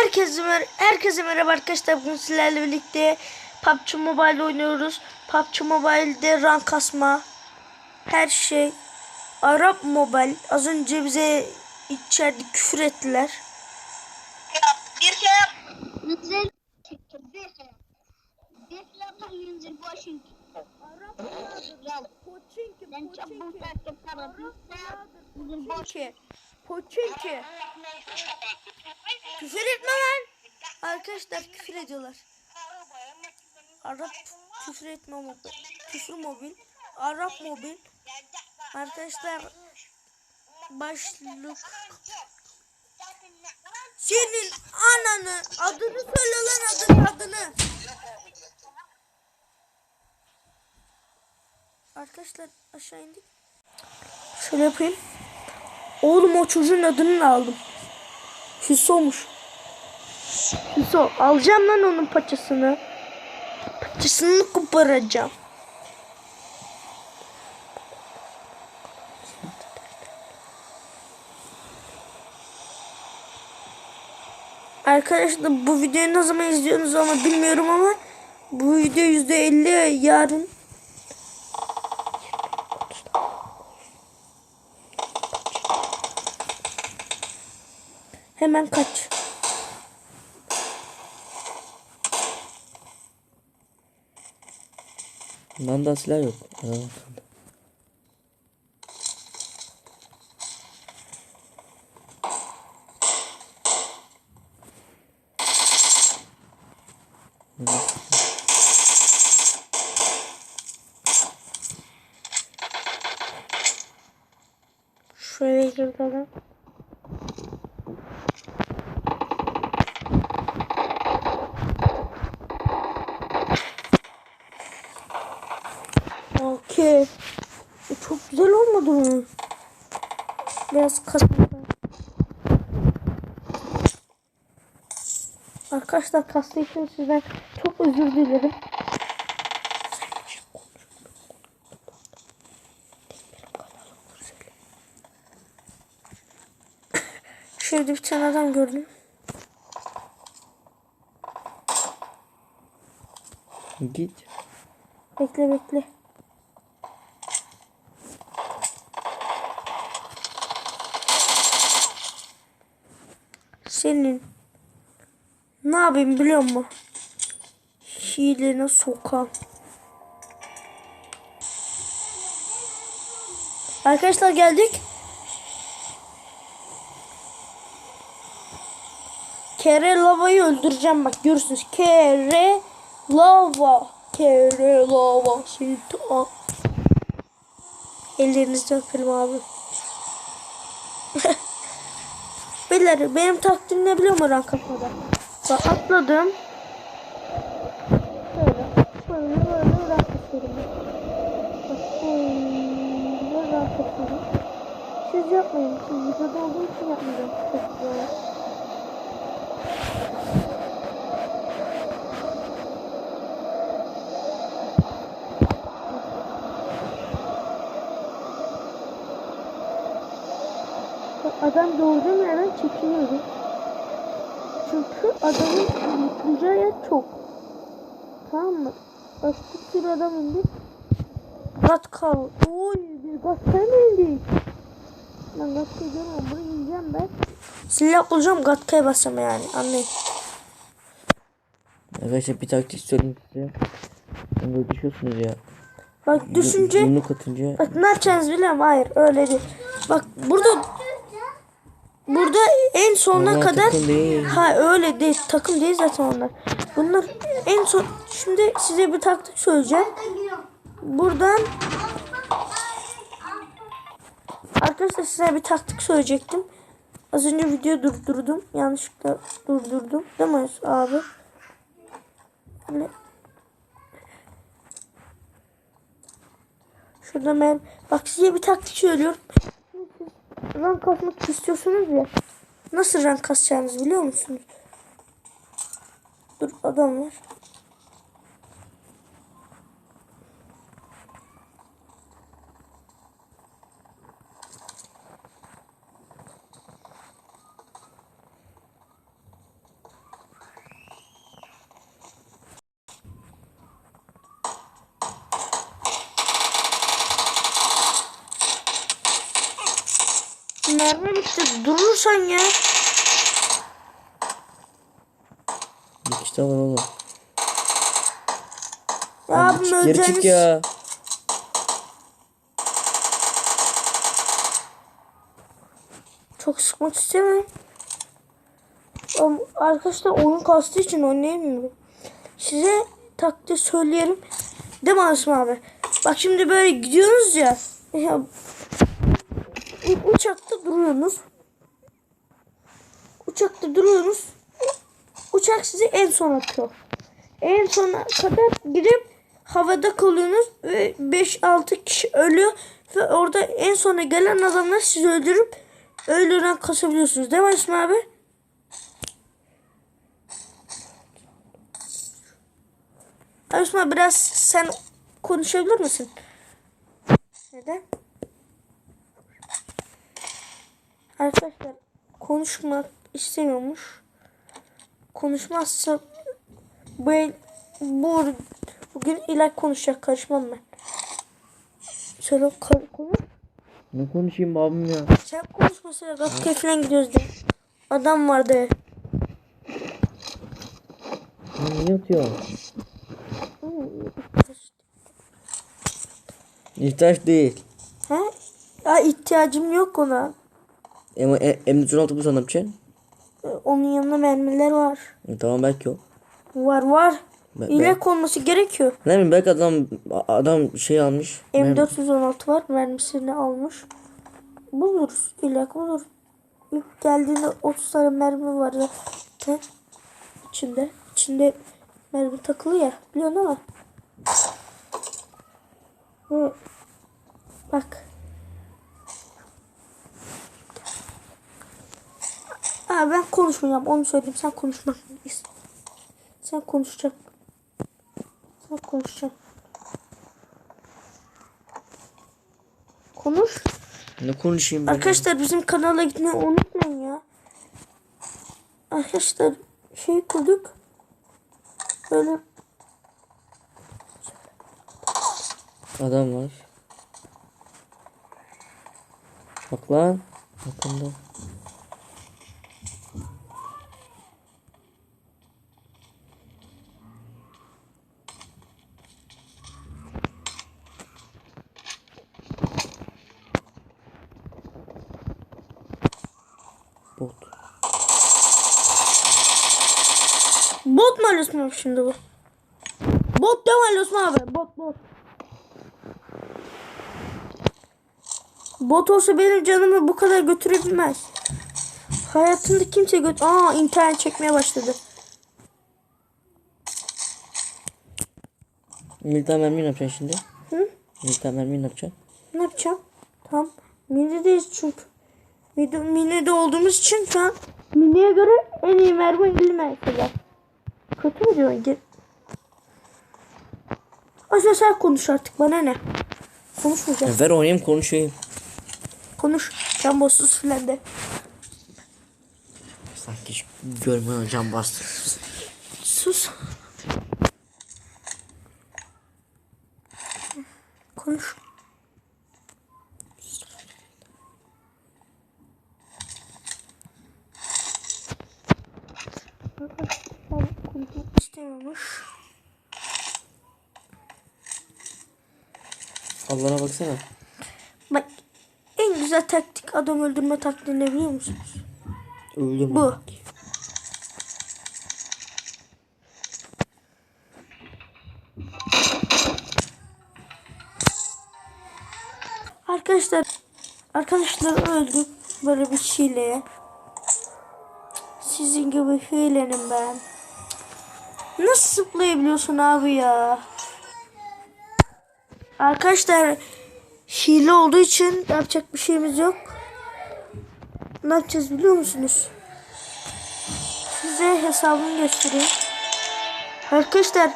Herkese, mer herkese merhaba arkadaşlar. Bugün sizlerle birlikte PUBG Mobile oynuyoruz. PUBG Mobile'de rank kasma. Her şey. Arap Mobile. Az önce bize içeride küfür ettiler. Bir şey yap. Güzel çektim. Poçinki. Küfür etme lan. Arkadaşlar küfür ediyorlar. Arap küfür etme mobil. Küfür mobil. Arap mobil. Arkadaşlar başlık. Senin ananı adını söyle lan adını adını. Arkadaşlar aşağı indik. Şöyle yapayım. Oğlum o çocuğun adını aldım. Hüso'muş. Hüso alacağım lan onun paçasını. Paçasını koparacağım. Arkadaşlar bu videoyu ne zaman izliyorsunuz ama bilmiyorum ama bu video %50 yarın Hemen kaç. Bende silah yok. Şuraya girdi adam. Okey. E, Çok mı? Biraz kasma. Arkadaşlar kastı için sizden çok özür dilerim. Şöyle bir tane adam gördüm. Git. Bekle bekle. Senin ne yapayım biliyor musun? Hileline sokam. Arkadaşlar geldik. Kere lavayı öldüreceğim bak görürsünüz. Kere lava. Kere lava. Sultan. Ellerinizden öperim abi. Beyler benim taktiğim ne biliyor musun rank atmada? Bak atladım. Böyle böyle böyle rank atıyorum. Bak böyle rank atıyorum. Siz yapmayın. Siz videoda olduğum için yapmayacağım. Çok güzel. Adam doğurduğum yerden çekiniyordu. Çünkü adamın yıkılacağı yer çok. Tamam mı? Bak bir adam indi. Gatkal. Oy bir Gatkal mı indik? Ben Gatkal görmem. Buraya ineceğim ben. Silah bulacağım Gatka'ya basacağım yani. Anlayın. Arkadaşlar bir taktik söyleyeyim size. Sonra düşüyorsunuz ya. Bak düşünce Yumruk atınca Bak ne yapacağınızı biliyorum. Hayır öyle değil. Bak burada burada en sonuna Onlar kadar ha öyle değil. Takım değil zaten onlar. Bunlar en son şimdi size bir taktik söyleyeceğim. Buradan Arkadaşlar size bir taktik söyleyecektim. Az önce video durdurdum. Yanlışlıkla durdurdum. Değil mi abi? Böyle Şurada ben bak size bir taktik söylüyorum. Rank kasmak istiyorsunuz ya. Nasıl rank kasacağınızı biliyor musunuz? Dur adam var. Mermi bitti. Durursan ya. Daha var oğlum. Ya Abi çık, geri çık ya. Çok sıkmak. Ama Arkadaşlar oyun kastığı için oynayamıyorum. Size takdir söyleyelim. Değil mi Asım abi? Bak şimdi böyle gidiyorsunuz ya. ya u- uçakta duruyorsunuz. Uçakta duruyorsunuz. Uçak sizi en son atıyor. En sona kadar gidip havada kalıyorsunuz ve 5-6 kişi ölüyor ve orada en sona gelen adamlar sizi öldürüp öldüren kasabiliyorsunuz. Değil mi abi? Abi biraz sen konuşabilir misin? Neden? Arkadaşlar konuşmak istemiyormuş. Konuşmazsa bu bu bugün ilaç konuşacak karışmam ben. Söyle konuş. Ne konuşayım abim ya? Sen konuşmasana Gakka'ya falan gidiyoruz de. Adam vardı. Lan niye atıyor? İhtiyaç değil. He? Ya ihtiyacım yok ona. Ama e, M16 bu sana yapacaksın. Ee, Onun yanında mermiler var. E, tamam belki o. Var var. Ben- İlek olması gerekiyor. Ne bileyim belki adam adam şey almış. Ben- M416 var. Mermisini almış. Buluruz. İlek bulur. İlk geldiğinde 30 tane mermi var zaten. İçinde. İçinde mermi takılı ya. Biliyorsun ama. Hı. Bak. Aa, ben konuşmayacağım. Onu söyleyeyim. Sen konuşma. Sen konuşacaksın. Sen konuşacaksın. Konuş. Ne konuşayım ben? Arkadaşlar bizim kanala gitmeyi unutmayın ya. Arkadaşlar şey kurduk. Böyle Adam var. Bak lan. Yakında. Bot. bot mu Ali Osman abi şimdi bu? Bot değil mi Ali Osman abi? Bot bot. Bot olsa benim canımı bu kadar götürebilmez. Hayatında kimse göt... Aa internet çekmeye başladı. Militer mermi ne yapacaksın şimdi? Hı? Militer mermi ne yapacaksın? Ne yapacağım? Tamam. Mini'deyiz çünkü. Mini'de olduğumuz için şu an Mini'ye göre en iyi mermi 50 mesela. Kötü mü diyorsun? Gir. Aslında sen konuş artık bana ne? Konuşmayacağım. Ya ver oynayayım konuşayım. Konuş. Can bossuz filan de. Sanki hiç görmüyor can bastı. Sus. Konuş. İstemiyormuş. Allah'ına baksana. Bak en güzel taktik adam öldürme taktiği ne biliyor musunuz? Öldüm. Bu. Arkadaşlar arkadaşlar öldüm böyle bir hileye. Sizin gibi hilenim ben. Nasıl zıplayabiliyorsun abi ya? Arkadaşlar hile olduğu için yapacak bir şeyimiz yok. Ne yapacağız biliyor musunuz? Size hesabımı göstereyim. Arkadaşlar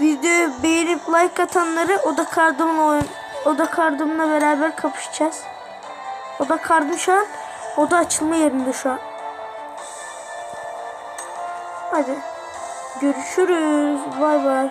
videoyu beğenip like atanları oda kardımla oyun oda kardımla beraber kapışacağız. Oda kardım şu an oda açılma yerinde şu an. Hadi. Görüşürüz. Bay bay.